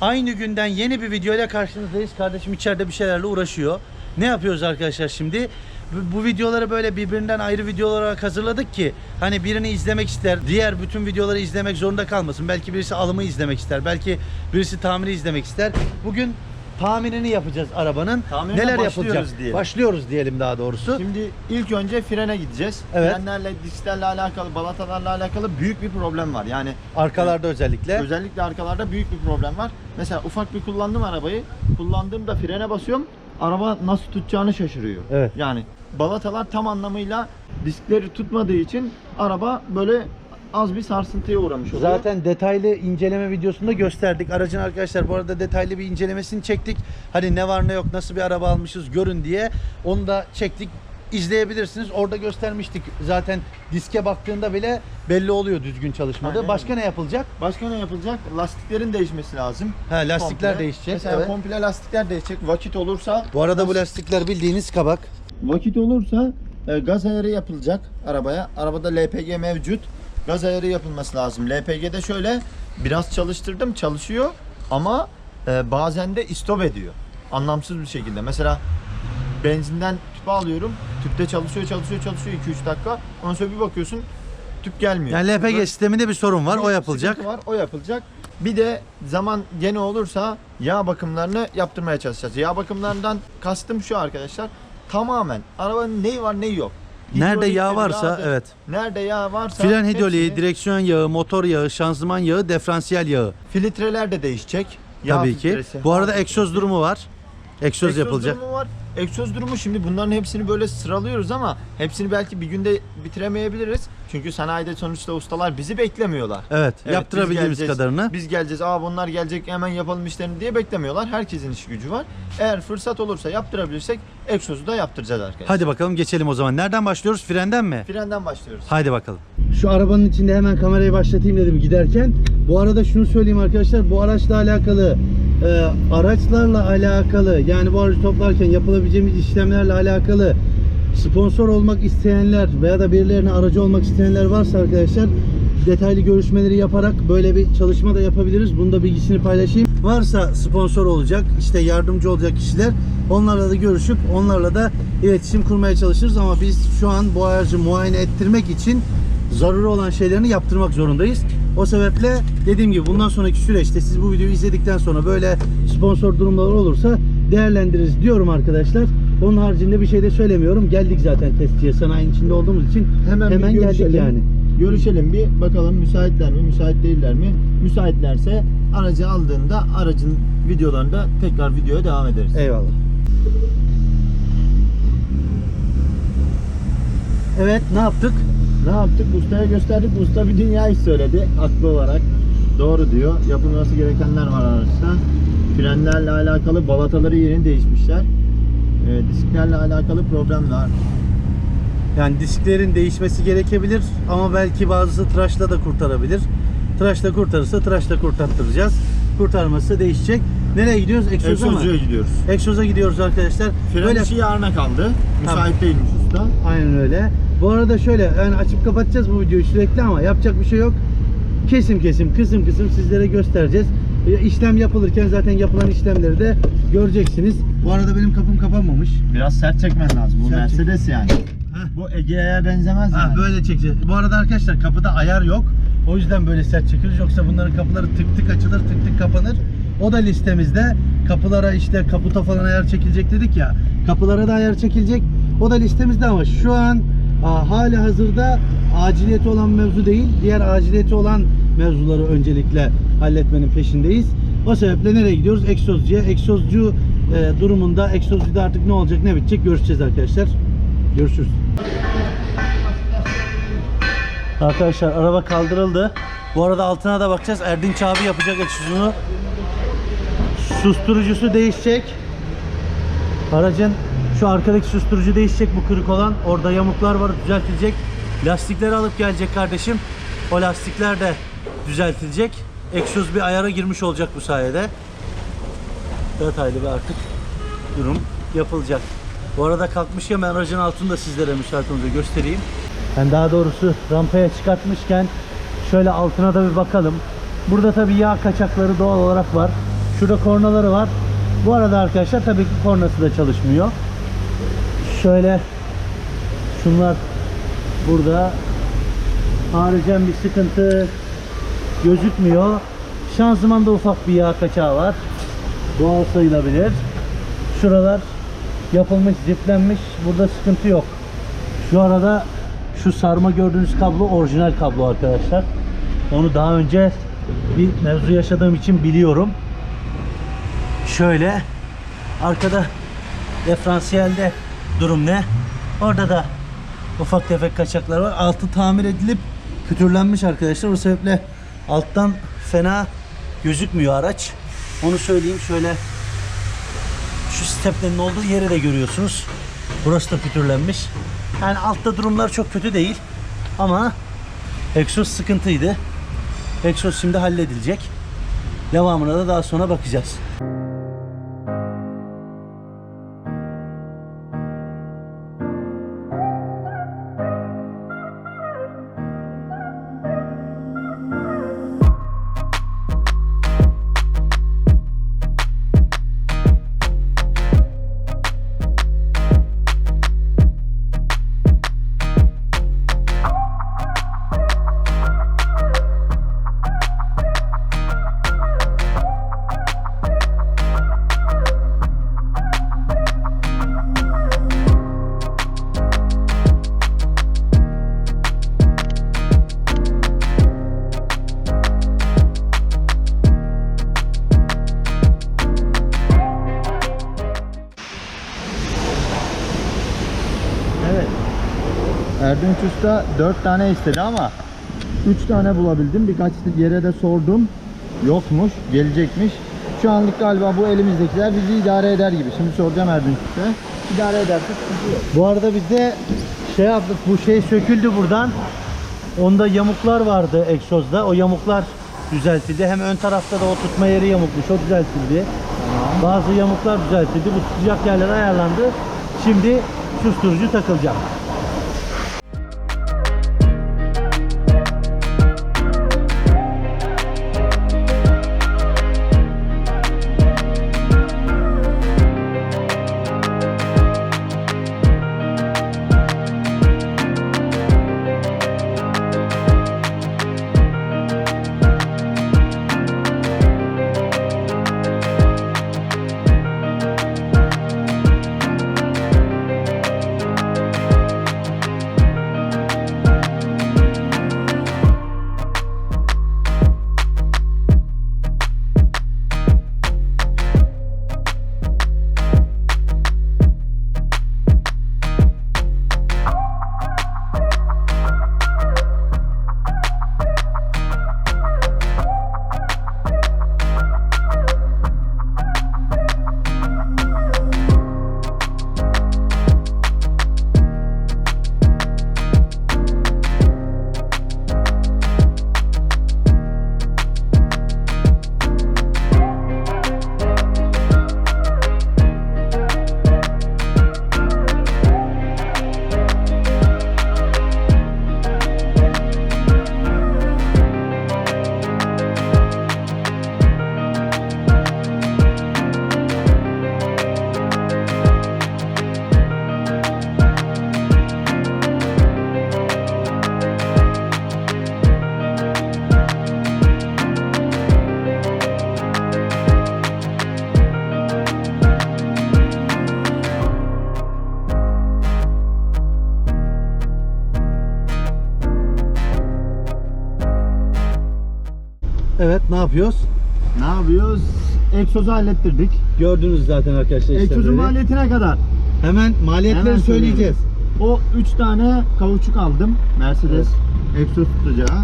Aynı günden yeni bir videoyla karşınızdayız. Kardeşim içeride bir şeylerle uğraşıyor. Ne yapıyoruz arkadaşlar şimdi? Bu, videoları böyle birbirinden ayrı video olarak hazırladık ki hani birini izlemek ister, diğer bütün videoları izlemek zorunda kalmasın. Belki birisi alımı izlemek ister, belki birisi tamiri izlemek ister. Bugün tamirini yapacağız arabanın. Tamirine Neler başlıyoruz yapılacak? diyelim. Başlıyoruz diyelim daha doğrusu. Şimdi ilk önce frene gideceğiz. Evet. Frenlerle, disklerle alakalı, balatalarla alakalı büyük bir problem var. Yani Arkalarda özellikle. özellikle arkalarda büyük bir problem var. Mesela ufak bir kullandım arabayı. Kullandığımda frene basıyorum. Araba nasıl tutacağını şaşırıyor. Evet. Yani balatalar tam anlamıyla diskleri tutmadığı için araba böyle az bir sarsıntıya uğramış oluyor. Zaten detaylı inceleme videosunda gösterdik. Aracın arkadaşlar bu arada detaylı bir incelemesini çektik. Hani ne var ne yok nasıl bir araba almışız görün diye. Onu da çektik. izleyebilirsiniz. Orada göstermiştik. Zaten diske baktığında bile belli oluyor düzgün çalışmadı. Aynen Başka ne yapılacak? Başka ne yapılacak? Lastiklerin değişmesi lazım. Ha lastikler Komple. değişecek. Mesela evet. komple lastikler değişecek. Vakit olursa Bu arada bu lastikler bildiğiniz kabak. Vakit olursa e, gaz ayarı yapılacak arabaya. Arabada LPG mevcut. Gaz ayarı yapılması lazım. LPG'de şöyle biraz çalıştırdım çalışıyor ama e, bazen de istop ediyor. Anlamsız bir şekilde. Mesela benzinden tüpü alıyorum. Tüpte çalışıyor çalışıyor çalışıyor 2-3 dakika. Ondan sonra bir bakıyorsun tüp gelmiyor. Yani LPG Böyle sisteminde bir sorun var. bir O yapılacak. Var, o yapılacak. Bir de zaman gene olursa yağ bakımlarını yaptırmaya çalışacağız. Yağ bakımlarından kastım şu arkadaşlar. Tamamen arabanın neyi var neyi yok. Nerede yağ varsa yağdır. evet. Nerede yağ varsa Fren hidroliği, hepsini- direksiyon yağı, motor yağı, şanzıman yağı, diferansiyel yağı. filtreler de değişecek. Yağ Tabii ki. filtresi, Bu arada egzoz durumu var. Egzoz, Egzoz yapılacak. durumu var. Egzoz durumu şimdi bunların hepsini böyle sıralıyoruz ama hepsini belki bir günde bitiremeyebiliriz. Çünkü sanayide sonuçta ustalar bizi beklemiyorlar. Evet, Evet, yaptırabildiğimiz biz kadarını. Biz geleceğiz, aa bunlar gelecek hemen yapalım işlerini diye beklemiyorlar. Herkesin işi gücü var. Eğer fırsat olursa yaptırabilirsek egzozu da yaptıracağız arkadaşlar. Hadi bakalım geçelim o zaman. Nereden başlıyoruz? Frenden mi? Frenden başlıyoruz. Haydi bakalım. Şu arabanın içinde hemen kamerayı başlatayım dedim giderken. Bu arada şunu söyleyeyim arkadaşlar. Bu araçla alakalı, e, araçlarla alakalı yani bu aracı toplarken yapılabileceğimiz işlemlerle alakalı sponsor olmak isteyenler veya da birilerine aracı olmak isteyenler varsa arkadaşlar detaylı görüşmeleri yaparak böyle bir çalışma da yapabiliriz. Bunu da bilgisini paylaşayım. Varsa sponsor olacak, işte yardımcı olacak kişiler onlarla da görüşüp onlarla da iletişim kurmaya çalışırız ama biz şu an bu aracı muayene ettirmek için zaruri olan şeylerini yaptırmak zorundayız. O sebeple dediğim gibi bundan sonraki süreçte siz bu videoyu izledikten sonra böyle sponsor durumlar olursa değerlendiririz diyorum arkadaşlar. Onun haricinde bir şey de söylemiyorum. Geldik zaten testçiye sanayinin içinde olduğumuz için hemen, bir geldik görüşelim. yani. Görüşelim bir bakalım müsaitler mi, müsait değiller mi? Müsaitlerse aracı aldığında aracın videolarında tekrar videoya devam ederiz. Eyvallah. Evet ne yaptık? Ne yaptık? Ustaya gösterdik. Usta bir dünya iş söyledi haklı olarak. Doğru diyor. Yapılması gerekenler var araçta. Frenlerle alakalı balataları yerini değişmişler. Ee, disklerle alakalı problem var. Yani disklerin değişmesi gerekebilir ama belki bazısı tıraşla da kurtarabilir. Tıraşla kurtarırsa tıraşla kurtarttıracağız. Kurtarması değişecek. Nereye gidiyoruz? Egzoza mı? Egzozcuya gidiyoruz. Egzoza gidiyoruz arkadaşlar. Fren Böyle işi yarına kaldı. Müsait değilmiş usta. aynen öyle. Bu arada şöyle yani açıp kapatacağız bu videoyu sürekli ama yapacak bir şey yok. Kesim kesim, kısım kısım sizlere göstereceğiz. İşlem yapılırken zaten yapılan işlemleri de göreceksiniz. Bu arada benim kapım kapanmamış. Biraz sert çekmen lazım. Bu Sert çek- Mercedes yani. Heh. Bu Ege'ye benzemez Ha yani. böyle çekeceğiz. Bu arada arkadaşlar kapıda ayar yok. O yüzden böyle sert çekiyoruz. Yoksa bunların kapıları tık tık açılır, tık tık kapanır. O da listemizde. Kapılara işte kaputa falan ayar çekilecek dedik ya. Kapılara da ayar çekilecek. O da listemizde ama şu an a, hali hazırda aciliyeti olan mevzu değil. Diğer aciliyeti olan mevzuları öncelikle halletmenin peşindeyiz. O sebeple nereye gidiyoruz? Egzozcuya. Egzozcu e, durumunda egzozcuda artık ne olacak ne bitecek görüşeceğiz arkadaşlar. Görüşürüz. Arkadaşlar araba kaldırıldı. Bu arada altına da bakacağız. Erdinç abi yapacak egzozunu. Susturucusu değişecek. Aracın şu arkadaki susturucu değişecek bu kırık olan. Orada yamuklar var düzeltilecek. Lastikleri alıp gelecek kardeşim. O lastikler de düzeltilecek. Egzoz bir ayara girmiş olacak bu sayede. Detaylı bir artık durum yapılacak. Bu arada kalkmışken ben aracın altını sizlere müsait olunca göstereyim. Ben daha doğrusu rampaya çıkartmışken şöyle altına da bir bakalım. Burada tabii yağ kaçakları doğal olarak var. Şurada kornaları var. Bu arada arkadaşlar tabii ki kornası da çalışmıyor. Şöyle şunlar burada haricen bir sıkıntı gözükmüyor. Şanzımanda ufak bir yağ kaçağı var. Doğal sayılabilir. Şuralar yapılmış, ziplenmiş. Burada sıkıntı yok. Şu arada şu sarma gördüğünüz kablo orijinal kablo arkadaşlar. Onu daha önce bir mevzu yaşadığım için biliyorum. Şöyle arkada diferansiyelde durum ne? Orada da ufak tefek kaçaklar var. Altı tamir edilip pütürlenmiş arkadaşlar. O sebeple alttan fena gözükmüyor araç. Onu söyleyeyim şöyle şu steplerin olduğu yeri de görüyorsunuz. Burası da pütürlenmiş. Yani altta durumlar çok kötü değil. Ama egzoz sıkıntıydı. Egzoz şimdi halledilecek. Devamına da daha sonra bakacağız. Erdinç Usta 4 tane istedi ama 3 tane bulabildim. Birkaç yere de sordum. Yokmuş, gelecekmiş. Şu anlık galiba bu elimizdekiler bizi idare eder gibi. Şimdi soracağım Erdinç Usta. İdare yok. Bu arada bizde şey yaptık bu şey söküldü buradan. Onda yamuklar vardı egzozda. O yamuklar düzeltildi. Hem ön tarafta da o tutma yeri yamukmuş. O düzeltildi. Bazı yamuklar düzeltildi. Bu sıcak yerler ayarlandı. Şimdi susturucu takılacak. Evet ne yapıyoruz? Ne yapıyoruz? Egzozu hallettirdik. Gördünüz zaten arkadaşlar Egzozun işlemleri. maliyeti ne kadar? Hemen maliyetleri Hemen söyleyeceğiz. O 3 tane kavuçuk aldım. Mercedes egzoz tutacağı.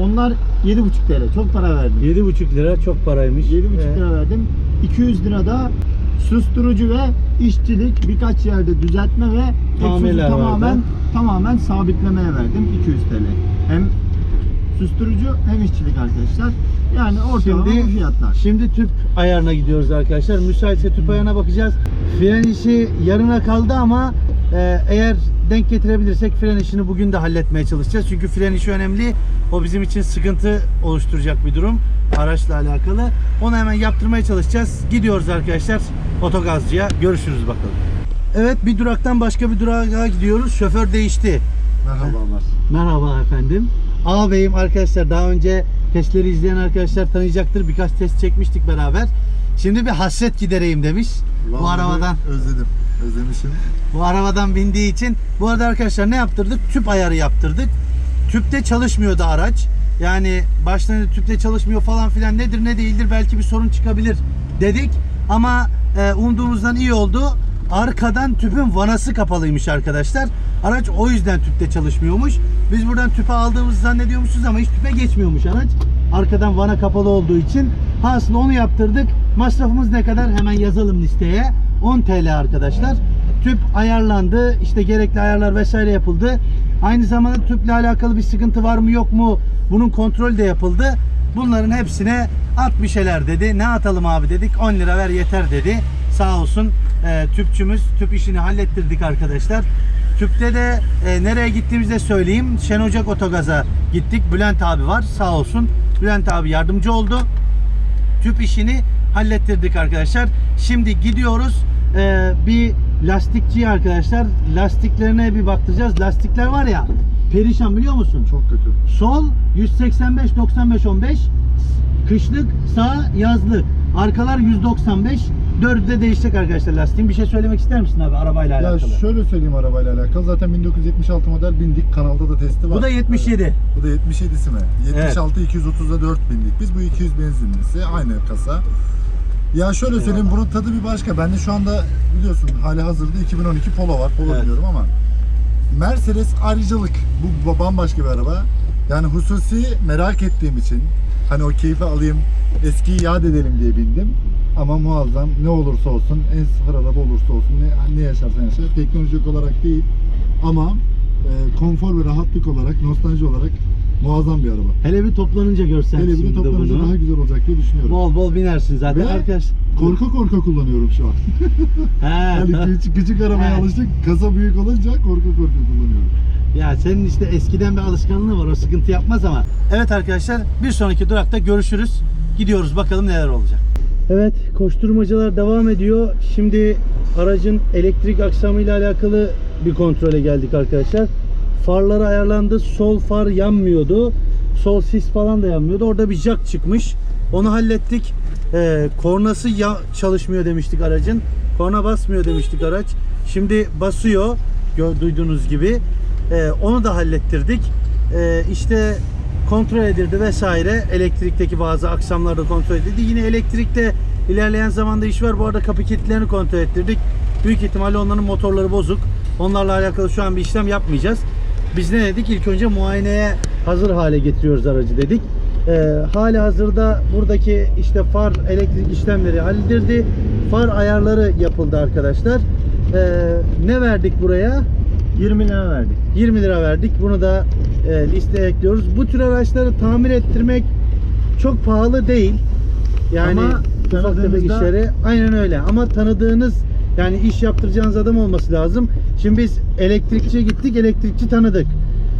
Onlar 7,5 TL. Çok para verdim. 7,5 lira çok paraymış. 7,5 Ee, lira verdim. 200 lira da susturucu ve işçilik birkaç yerde düzeltme ve egzozu tamamen vardı. tamamen sabitlemeye verdim 200 TL. Hem susturucu hem işçilik arkadaşlar. Yani ortalama Şimdi- bu fiyatlar. Şimdi tüp ayarına gidiyoruz arkadaşlar. Müsaitse tüp ayarına bakacağız. Fren işi yarına kaldı ama e, eğer denk getirebilirsek fren işini bugün de halletmeye çalışacağız. Çünkü fren işi önemli. O bizim için sıkıntı oluşturacak bir durum araçla alakalı. Onu hemen yaptırmaya çalışacağız. Gidiyoruz arkadaşlar otogazcıya. Görüşürüz bakalım. Evet bir duraktan başka bir durağa gidiyoruz. Şoför değişti. Merhabalar. Merhaba efendim. Ağabeyim arkadaşlar daha önce testleri izleyen arkadaşlar tanıyacaktır. Birkaç test çekmiştik beraber. Şimdi bir hasret gidereyim demiş. bu Vallahi arabadan Özledim. Özlemişim. bu arabadan bindiği için. Bu arada arkadaşlar ne yaptırdık? Tüp ayarı yaptırdık. Tüpte çalışmıyordu araç. Yani baştan tüpte çalışmıyor falan filan nedir ne değildir belki bir sorun çıkabilir dedik. Ama e, umduğumuzdan iyi oldu. Arkadan tüpün vanası kapalıymış arkadaşlar. Araç o yüzden tüpte çalışmıyormuş. Biz buradan tüpe aldığımızı zannediyormuşuz ama hiç tüpe geçmiyormuş araç. Arkadan vana kapalı olduğu için. Aslında onu yaptırdık. Masrafımız ne kadar? Hemen yazalım listeye. 10 TL arkadaşlar. Tüp ayarlandı. işte gerekli ayarlar vesaire yapıldı. Aynı zamanda tüple alakalı bir sıkıntı var mı yok mu? Bunun kontrolü de yapıldı. Bunların hepsine at bir şeyler dedi. Ne atalım abi dedik. 10 lira ver yeter dedi. Sağ olsun e, tüpçümüz tüp işini hallettirdik arkadaşlar. Tüpte de e, nereye gittiğimizi de söyleyeyim. Şen Ocak Otogaz'a gittik. Bülent abi var. Sağ olsun. Bülent abi yardımcı oldu tüp işini hallettirdik arkadaşlar. Şimdi gidiyoruz Ee, bir lastikçiye arkadaşlar. Lastiklerine bir baktıracağız. Lastikler var ya perişan biliyor musun? Çok kötü. Sol 185 95 15 kışlık sağ yazlık. Arkalar 195 Dördü de değişecek arkadaşlar lastiğin. Bir şey söylemek ister misin abi arabayla Ya alakalı? şöyle söyleyeyim arabayla alakalı. Zaten 1976 model bindik. Kanalda da testi var. Bu da 77. Evet. Bu da 77'si mi? 76 230'da 4 bindik. Biz bu 200 benzinlisi. Aynı kasa. Ya şöyle söyleyeyim bunun tadı bir başka. Bende şu anda biliyorsun hali hazırda 2012 Polo var. Polo Evet. diyorum ama Mercedes ayrıcalık. Bu ba- bambaşka bir araba. Yani hususi merak ettiğim için hani o keyfi alayım, eskiyi yad edelim diye bindim. Ama muazzam ne olursa olsun, en sıfır araba olursa olsun, ne, ne yaşarsan yaşa, teknolojik olarak değil ama e, konfor ve rahatlık olarak, nostalji olarak muazzam bir araba. Hele bir toplanınca görsen Hele bir şimdi toplanınca bunu. daha güzel olacak diye düşünüyorum. Bol bol binersin zaten Ve arkadaş. Korka korka kullanıyorum şu an. He. Yani küçük, küçük arabaya He. alıştık, kasa büyük olunca korka korka kullanıyorum. Ya senin işte eskiden bir alışkanlığı var. O sıkıntı yapmaz ama. Evet arkadaşlar bir sonraki durakta görüşürüz. Gidiyoruz bakalım neler olacak. Evet koşturmacalar devam ediyor. Şimdi aracın elektrik aksamıyla alakalı bir kontrole geldik arkadaşlar. Farları ayarlandı. Sol far yanmıyordu. Sol sis falan da yanmıyordu. Orada bir jack çıkmış. Onu hallettik. Ee, kornası ya çalışmıyor demiştik aracın. Korna basmıyor demiştik araç. Şimdi basıyor. Duyduğunuz gibi. Ee, onu da hallettirdik. Ee, işte kontrol edildi vesaire. Elektrikteki bazı aksamlar da kontrol edildi. Yine elektrikte ilerleyen zamanda iş var. Bu arada kapı kilitlerini kontrol ettirdik. Büyük ihtimalle onların motorları bozuk. Onlarla alakalı şu an bir işlem yapmayacağız. Biz ne dedik? İlk önce muayeneye hazır hale getiriyoruz aracı dedik. Ee, hali hazırda buradaki işte far elektrik işlemleri halledildi. Far ayarları yapıldı arkadaşlar. Ee, ne verdik buraya? 20 lira verdik. 20 lira verdik. Bunu da e, listeye ekliyoruz. Bu tür araçları tamir ettirmek çok pahalı değil. Yani Ama ufak tefek işleri aynen öyle. Ama tanıdığınız yani iş yaptıracağınız adam olması lazım. Şimdi biz elektrikçiye gittik. Elektrikçi tanıdık.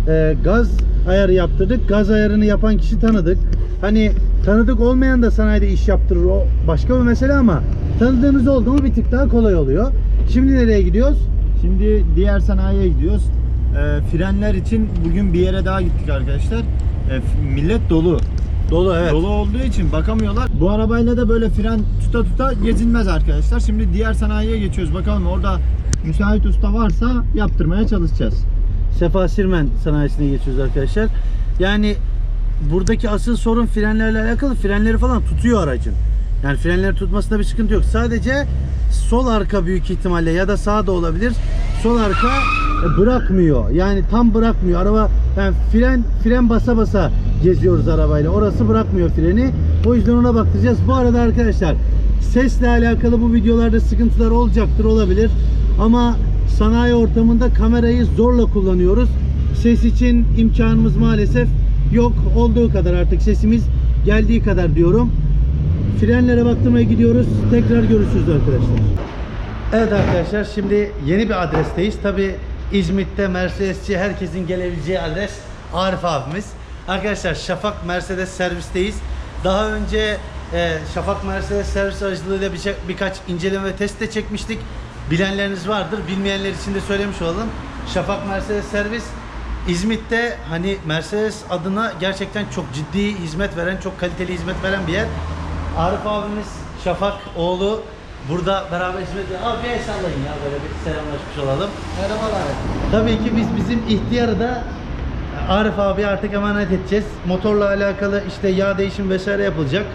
E, gaz ayarı yaptırdık. Gaz ayarını yapan kişi tanıdık. Hani tanıdık olmayan da sanayide iş yaptırır. O başka bir mesele ama tanıdığınız oldu mu bir tık daha kolay oluyor. Şimdi nereye gidiyoruz? Şimdi diğer sanayiye gidiyoruz. Ee, frenler için bugün bir yere daha gittik arkadaşlar. F- millet dolu. Dolu evet. Dolu olduğu için bakamıyorlar. Bu arabayla da böyle fren tuta tuta gezinmez arkadaşlar. Şimdi diğer sanayiye geçiyoruz. Bakalım orada müsait usta varsa yaptırmaya çalışacağız. Sefa Sirmen sanayisine geçiyoruz arkadaşlar. Yani buradaki asıl sorun frenlerle alakalı. Frenleri falan tutuyor aracın. Yani frenleri tutmasında bir sıkıntı yok. Sadece sol arka büyük ihtimalle ya da sağ da olabilir. Sol arka e, bırakmıyor. Yani tam bırakmıyor. Araba yani fren fren basa basa geziyoruz arabayla. Orası bırakmıyor freni. O yüzden ona bakacağız. Bu arada arkadaşlar sesle alakalı bu videolarda sıkıntılar olacaktır, olabilir. Ama sanayi ortamında kamerayı zorla kullanıyoruz. Ses için imkanımız maalesef yok. Olduğu kadar artık sesimiz geldiği kadar diyorum. Frenlere baktırmaya gidiyoruz. Tekrar görüşürüz arkadaşlar. Evet arkadaşlar şimdi yeni bir adresteyiz. Tabi İzmit'te Mercedesçi herkesin gelebileceği adres Arif abimiz. Arkadaşlar Şafak Mercedes servisteyiz. Daha önce e, Şafak Mercedes servis aracılığıyla bir, birkaç inceleme ve test de çekmiştik. Bilenleriniz vardır. Bilmeyenler için de söylemiş olalım. Şafak Mercedes servis İzmit'te hani Mercedes adına gerçekten çok ciddi hizmet veren, çok kaliteli hizmet veren bir yer. Arif abimiz, Şafak oğlu burada beraber hizmet. Abi bir el sallayın ya böyle bir selamlaşmış olalım. Merhabalar. Tabii ki biz bizim ihtiyarı da Arif abi artık emanet edeceğiz. Motorla alakalı işte yağ değişim vesaire yapılacak.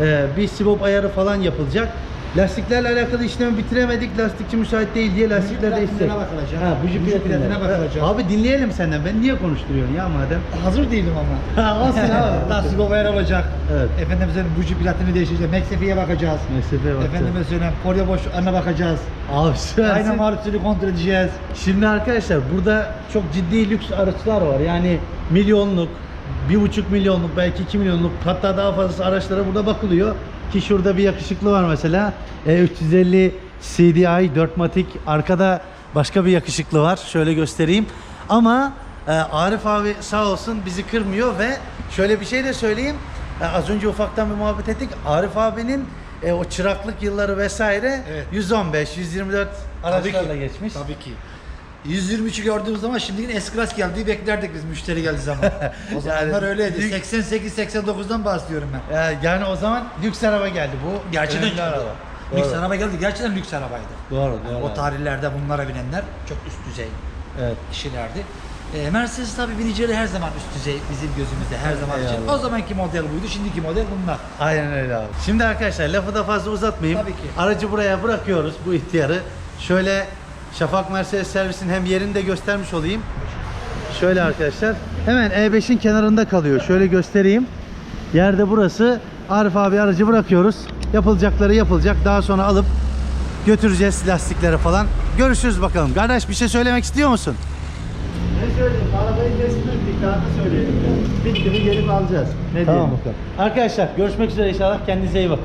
Ee, bir sibop ayarı falan yapılacak. Lastiklerle alakalı işlemi bitiremedik. Lastikçi müsait değil diye lastikler değişecek. bakılacak. Ha, buji Buji platinlere. platine bakılacak. Abi dinleyelim senden. Ben niye konuşturuyorsun ya madem? Hazır değilim ama. Ha, olsun abi. Lastik over olacak. Evet. Efendim söyleyeyim buji platini değişecek. McSafer'e bakacağız. McSafer'e bakacağız. Efendime söyleyeyim polyo boşluğuna bakacağız. Abi süpersin. Ayna marusunu kontrol edeceğiz. Şimdi arkadaşlar burada çok ciddi lüks araçlar var. Yani milyonluk, bir buçuk milyonluk, belki iki milyonluk hatta daha fazlası araçlara burada bakılıyor. Ki şurada bir yakışıklı var mesela. E350 CDI 4 matik. Arkada başka bir yakışıklı var. Şöyle göstereyim. Ama e, Arif abi sağ olsun bizi kırmıyor ve şöyle bir şey de söyleyeyim. E, az önce ufaktan bir muhabbet ettik. Arif abinin e, o çıraklık yılları vesaire Evet. 115, 124 araçlarla geçmiş. Tabii ki. 123'ü gördüğümüz zaman şimdi yine S-Class geldiği beklerdik biz müşteri geldiği zaman. O zamanlar Yani öyleydi. büyük- 88-89'dan bahsediyorum ben. Ya, yani o zaman lüks araba geldi bu. Gerçekten önemli araba. Lüks Doğru. araba geldi. Gerçekten lüks arabaydı. Doğru, Yani doğru. o tarihlerde bunlara binenler çok üst düzey Evet. kişilerdi. E, Mercedes tabii binicileri her zaman üst düzey bizim gözümüzde her zaman için. Eyvallah. O zamanki model buydu, şimdiki model bunlar. Aynen öyle abi. Şimdi arkadaşlar lafı da fazla uzatmayayım. Tabii ki. Aracı buraya bırakıyoruz bu ihtiyarı. Şöyle Şafak Mercedes servisin hem yerini de göstermiş olayım. Şöyle arkadaşlar. Hemen E5'in kenarında kalıyor. Şöyle göstereyim. Yerde burası. Arif abi aracı bırakıyoruz. Yapılacakları yapılacak. Daha sonra alıp götüreceğiz lastikleri falan. Görüşürüz bakalım. Kardeş bir şey söylemek istiyor musun? Ne söyleyeyim? Arabayı ettik. Daha da söyleyelim. Bitti mi gelip alacağız. Ne Tamam. diyelim? Arkadaşlar görüşmek üzere inşallah. Kendinize iyi bakın.